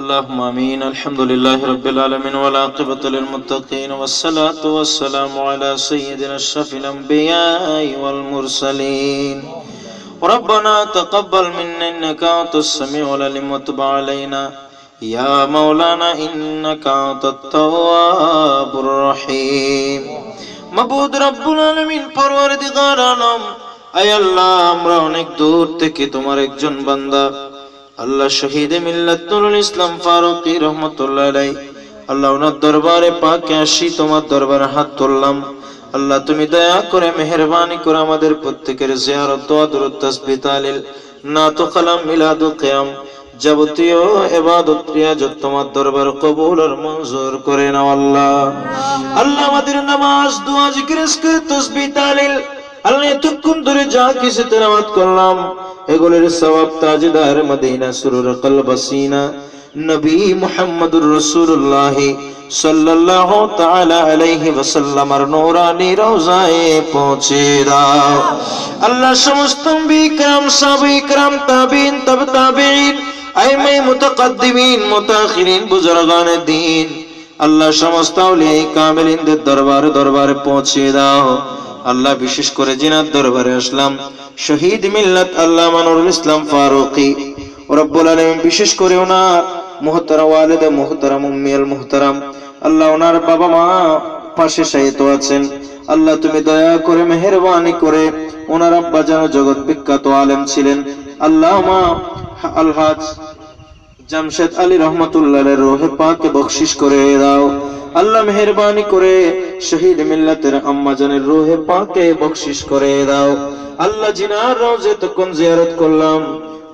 اللهم امين الحمد لله رب العالمين والعاقبة للمتقين والصلاة والسلام على سيدنا اشرف الانبياء والمرسلين ربنا تقبل منا انك انت السميع العليم وتب علينا يا مولانا انك انت التواب الرحيم মাবুদ রব্বুল আলামিন পরওয়ারদিগার আলম আয় আল্লাহ আমরা অনেক দূর থেকে তোমার একজন বান্দা আল্লাহ শহীদ মিল্লাত নুরুল ইসলাম ফারুকী রহমাতুল্লাহ আল্লাহ ওনার দরবারে পাকে আসি, তোমার দরবারে হাত তুললাম। আল্লাহ তুমি দয়া করে, মেহেরবানি করে আমাদের প্রত্যেকের জিয়ারত তাসবিহ, তালিল, নাত কালাম, মিলাদ কিয়াম যাবতীয় ইবাদত, রিয়াজত তোমার দরবার কবুল আর মঞ্জুর করে নাও আল্লাহ। আল্লাহ আমাদের নামাজ, দোয়া, জিকির তাসবিহ, তালিল আল্লাহ এতক্ষণ ধরে যা কিছু তেলাওয়াত করলাম, এগুলোর সওয়াব তাজদার মদিনা সুরুর কলবসিনা নবী মুহাম্মদুর রাসূলুল্লাহ সাল্লাল্লাহু তাআলা আলাইহি নূরানি রওজায়ে পৌঁছে দাও। আল্লাহ সমস্ত বিক্রম সাবিকরাম তাবিন, তব তাবিন আইমাই মুতাকাদ্দিমিন, মুতাখিরিন, বুজুরগানে দিন আল্লাহ সমস্ত আউলিয়া কামিলিনদের দরবারে দরবারে পৌঁছে দাও। আল্লাহ বিশেষ করে জিনার দরবারে আসলাম। শহীদ মিল্লাত আল্লাহ মানুরুল ইসলাম ফারুকি। রব্বুল আলামিন বিশেষ করে ওনার মুহতারা ওয়ালিদে মুহতারাম উম্মিয়াল মুহতারাম। আল্লাহ ওনার বাবা মা পাশে শায়িত আছেন। আল্লাহ তুমি দয়া করে, মেহেরবানি করে ওনার আব্বা যেন জগৎ বিখ্যাত আলেম ছিলেন। আল্লাহ মা আলহাজ জামশেদ আলী রহমতুল্লাহ রোহে পাকে বকশিস করে দাও। আল্লাহ মেহরবানি করে শহীদ মিল্লাতের আম্মা জানের রোহে পাকে বকশিস করে দাও। আল্লাহ জিনার রওজে তখন জিয়ারত করলাম।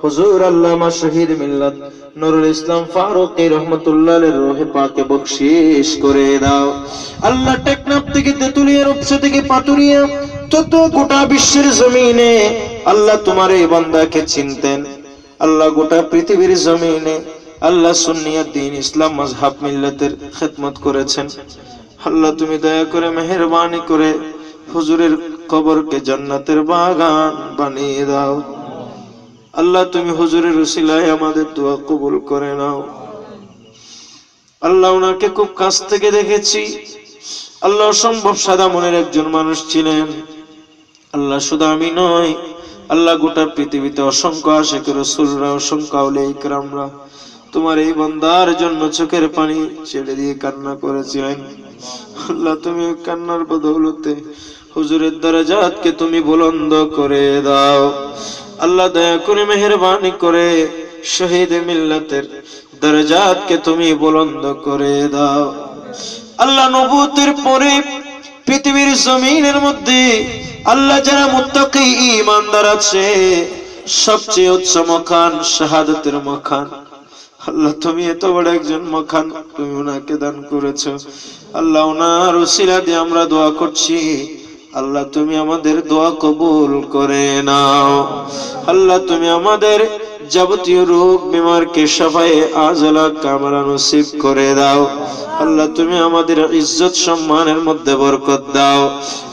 হুজুর আল্লামা শহীদ মিল্লাত নুরুল ইসলাম ফারুক রহমতুল্লাহ রোহে পাকে বকশিস করে দাও। আল্লাহ টেকনাফ থেকে তেতুলিয়া রূপসা থেকে পাতুরিয়া তত গোটা বিশ্বের জমিনে আল্লাহ তোমার এই বান্দাকে চিনতেন। আল্লাহ গোটা পৃথিবীর জমিনে আল্লাহ সুন্নিয়াত দিন ইসলাম মজহাব মিল্লাতের খেদমত করেছেন। আল্লাহ তুমি দয়া করে মেহরবানি করে হুজুরের কবরকে জান্নাতের বাগান বানিয়ে দাও। আল্লাহ তুমি হুজুরের উসিলায় আমাদের দোয়া কবুল করে নাও। আল্লাহ ওনাকে খুব কাছ থেকে দেখেছি। আল্লাহ সম্ভব সাদা মনের একজন মানুষ ছিলেন। আল্লাহ শুধু আমি নয়, আল্লাহ গোটা পৃথিবীতে অসংখ্য আশেখ রসুলরা, অসংখ্য আউলে ইকরামরা তোমার এই বন্দার জন্য চোখের পানি ছেড়ে দিয়ে কান্না করেছিলেন। আল্লাহ, তুমি কান্নার বদৌলতে হুজুরের দরজাতকে তুমি বুলন্দ করে দাও। আল্লাহ, দয়া করে মেহরবানি করে শহীদ মিল্লাতের দরজাতকে তুমি বুলন্দ করে দাও। আল্লাহ নবুতের পরে পৃথিবীর জমিনের মধ্যে আল্লাহ যারা মুত্তাকি ইমানদার আছে, সবচেয়ে উচ্চ মখান শাহাদতের মখান আল্লাহ, তুমি এত বড় একজন মখান তুমি ওনাকে দান করেছ। আল্লাহ, ওনার উসিলা দিয়ে আমরা দোয়া করছি। আল্লাহ, তুমি আমাদের দোয়া কবুল করে নাও। আল্লাহ, তুমি আমাদের যাবতীয় রোগ বিমারকে সবাই আজলা কামরা নসিব করে দাও। আল্লাহ, তুমি আমাদের ইজ্জত সম্মানের মধ্যে বরকত দাও।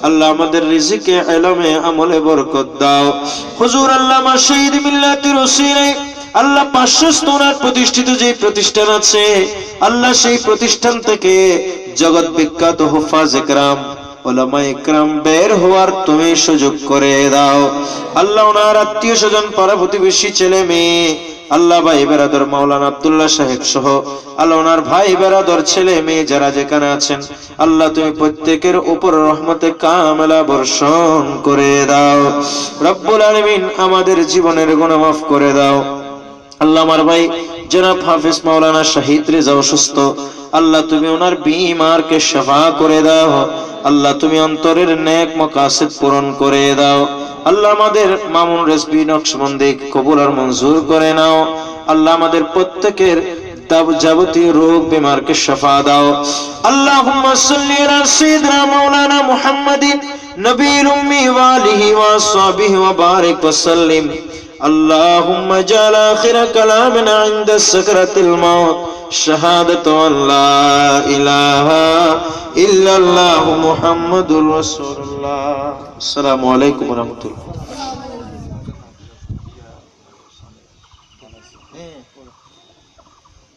আল্লাহ, আমাদের রিজিকে, এলমে আমলে বরকত দাও। হুজুর আল্লাহ শহীদ মিল্লাতের ওসিলে আল্লাহ পাঁচশো স্তোনার প্রতিষ্ঠিত যে প্রতিষ্ঠান আছে, আল্লাহ সেই প্রতিষ্ঠান থেকে জগৎ বিখ্যাত হুফাজ একরাম বের হওয়ার তুমি সুযোগ করে দাও। আল্লাহ ওনার আত্মীয় স্বজন, পাড়া প্রতিবেশী ছেলে মেয়ে, আল্লাহ ভাই বেরাদর আব্দুল্লাহ আল্লাহ ভাই ছেলে মেয়ে যারা যেখানে আছেন, আল্লাহ তুমি প্রত্যেকের উপর রহমতে কামেলা বর্ষণ করে দাও। রব্বুল আলমিন আমাদের জীবনের গুণ মাফ করে দাও। আল্লাহ আমার ভাই, জনাব হাফিজ মাওলানা শাহিদ রেজা অসুস্থ। আল্লাহ তুমি ওনার বিমারকে সেবা করে দাও। আল্লাহ তুমি অন্তরের নেক মকাসিদ পূরণ করে দাও। আল্লাহ আমাদের মামুন রেসবি নকশবন্দি কবুল আর মঞ্জুর করে নাও। আল্লাহ আমাদের প্রত্যেকের যাবতীয় রোগ বিমারকে শফা দাও। আল্লাহুম্মা সাল্লি আলা সাইয়্যিদিনা মাওলানা মুহাম্মাদিন নবীল উম্মি ওয়া আলিহি ওয়া আসহাবিহি ওয়া বারিক ওয়া সাল্লিম। اللهم اجعل آخر كلامنا عند سكرة الموت شهادة أن لا إله إلا الله محمد رسول الله السلام عليكم ورحمة الله